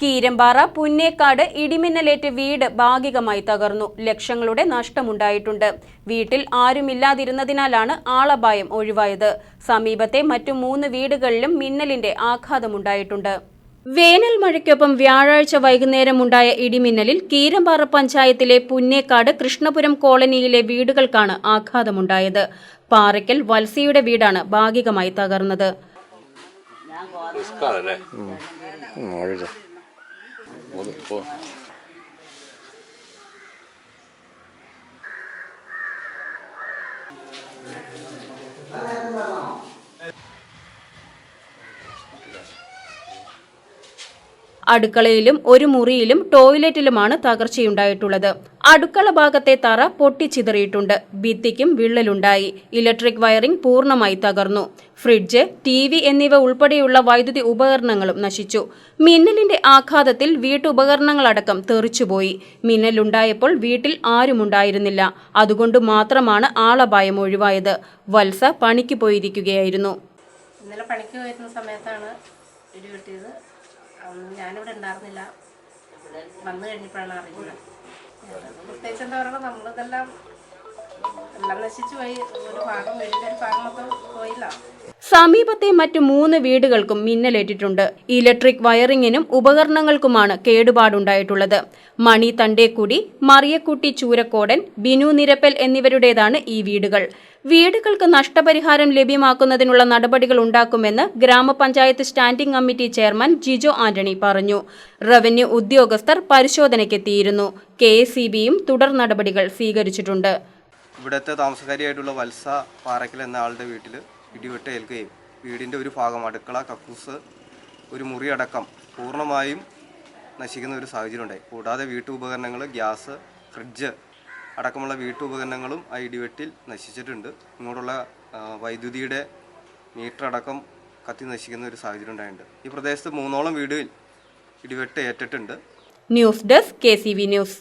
കീരമ്പാറ പുന്നേക്കാട് ഇടിമിന്നലേറ്റ് വീട് ഭാഗികമായി തകർന്നു. ലക്ഷങ്ങളുടെ നഷ്ടമുണ്ടായിട്ടുണ്ട്. വീട്ടിൽ ആരുമില്ലാതിരുന്നതിനാലാണ് ആളപായം ഒഴിവായത്. സമീപത്തെ മറ്റു മൂന്ന് വീടുകളിലും മിന്നലിന്റെ ആഘാതമുണ്ടായിട്ടുണ്ട്. വേനൽ മഴയ്ക്കൊപ്പം വ്യാഴാഴ്ച വൈകുന്നേരം ഉണ്ടായ ഇടിമിന്നലിൽ കീരമ്പാറ പഞ്ചായത്തിലെ പുന്നേക്കാട് കൃഷ്ണപുരം കോളനിയിലെ വീടുകൾക്കാണ് ആഘാതമുണ്ടായത്. പാറയ്ക്കൽ വത്സിയുടെ വീടാണ് ഭാഗികമായി തകർന്നത്. 我我 അടുക്കളയിലും ഒരു മുറിയിലും ടോയ്ലറ്റിലുമാണ് തകർച്ചയുണ്ടായിട്ടുള്ളത്. അടുക്കള ഭാഗത്തെ തറ പൊട്ടിച്ചിതറിയിട്ടുണ്ട്. ഭിത്തിക്കും വിള്ളലുണ്ടായി. ഇലക്ട്രിക് വയറിംഗ് പൂർണമായി തകർന്നു. ഫ്രിഡ്ജ് ടി വി എന്നിവ ഉൾപ്പെടെയുള്ള വൈദ്യുതി ഉപകരണങ്ങളും നശിച്ചു. മിന്നലിന്റെ ആഘാതത്തിൽ വീട്ടുപകരണങ്ങളടക്കം തെറിച്ചുപോയി. മിന്നലുണ്ടായപ്പോൾ വീട്ടിൽ ആരുമുണ്ടായിരുന്നില്ല. അതുകൊണ്ട് മാത്രമാണ് ആളപായം ഒഴിവായത്. വത്സ പണിക്ക് പോയിരിക്കുകയായിരുന്നു. ഇന്നലെ പണിക്ക് പോയിരുന്ന സമയത്താണ് ഇടി വെട്ടിയത് അന്ന് ഞാനിവിടെ ഉണ്ടായിരുന്നില്ല. വന്നു കഴിഞ്ഞപ്പോഴാണ് അറിയുന്നത് പ്രത്യേകിച്ച് എന്താ പറയുക നമ്മളിതെല്ലാം നശിച്ചു പോയി. ഒരു ഭാഗം ഒരു ഭാഗമൊക്കെ സമീപത്തെ മറ്റ് മൂന്ന് വീടുകൾക്കും മിന്നലേറ്റിട്ടുണ്ട്. ഇലക്ട്രിക് വയറിങ്ങിനും ഉപകരണങ്ങൾക്കുമാണ് കേടുപാടുണ്ടായിട്ടുള്ളത്. മണി തണ്ടേക്കുടി മറിയക്കുട്ടി ചൂരക്കോടൻ ബിനു നിരപ്പൽ എന്നിവരുടേതാണ് ഈ വീടുകൾ. വീടുകൾക്ക് നഷ്ടപരിഹാരം ലഭ്യമാക്കുന്നതിനുള്ള നടപടികൾ ഉണ്ടാക്കുമെന്ന് ഗ്രാമപഞ്ചായത്ത് standing committee chairman Jijo Antony പറഞ്ഞു. റവന്യൂ ഉദ്യോഗസ്ഥർ പരിശോധനയ്ക്കെത്തിയിരുന്നു. കെ തുടർ നടപടികൾ സ്വീകരിച്ചിട്ടുണ്ട്. ഇവിടുത്തെ താമസക്കാരിയായിട്ടുള്ള വത്സ പാറക്കൽ എന്ന ആളുടെ വീട്ടിൽ ഇടിവെട്ട് ഏൽക്കുകയും വീടിന്റെ ഒരു ഭാഗം അടുക്കള കക്കൂസ് ഒരു മുറി അടക്കം പൂർണമായും നശിക്കുന്ന ഒരു സാഹചര്യം ഉണ്ടായി കൂടാതെ വീട്ടുപകരണങ്ങൾ ഗ്യാസ് ഫ്രിഡ്ജ് അടക്കമുള്ള വീട്ടുപകരണങ്ങളും ആ ഇടിവെട്ടിൽ നശിച്ചിട്ടുണ്ട്. ഇങ്ങോട്ടുള്ള വൈദ്യുതിയുടെ മീറ്റർ അടക്കം കത്തി നശിക്കുന്ന ഒരു സാഹചര്യം ഉണ്ടായിട്ടുണ്ട് ഈ പ്രദേശത്ത് മൂന്നോളം വീടുകളിൽ ഇടിവെട്ട് ഏറ്റിട്ടുണ്ട്. News desk K news.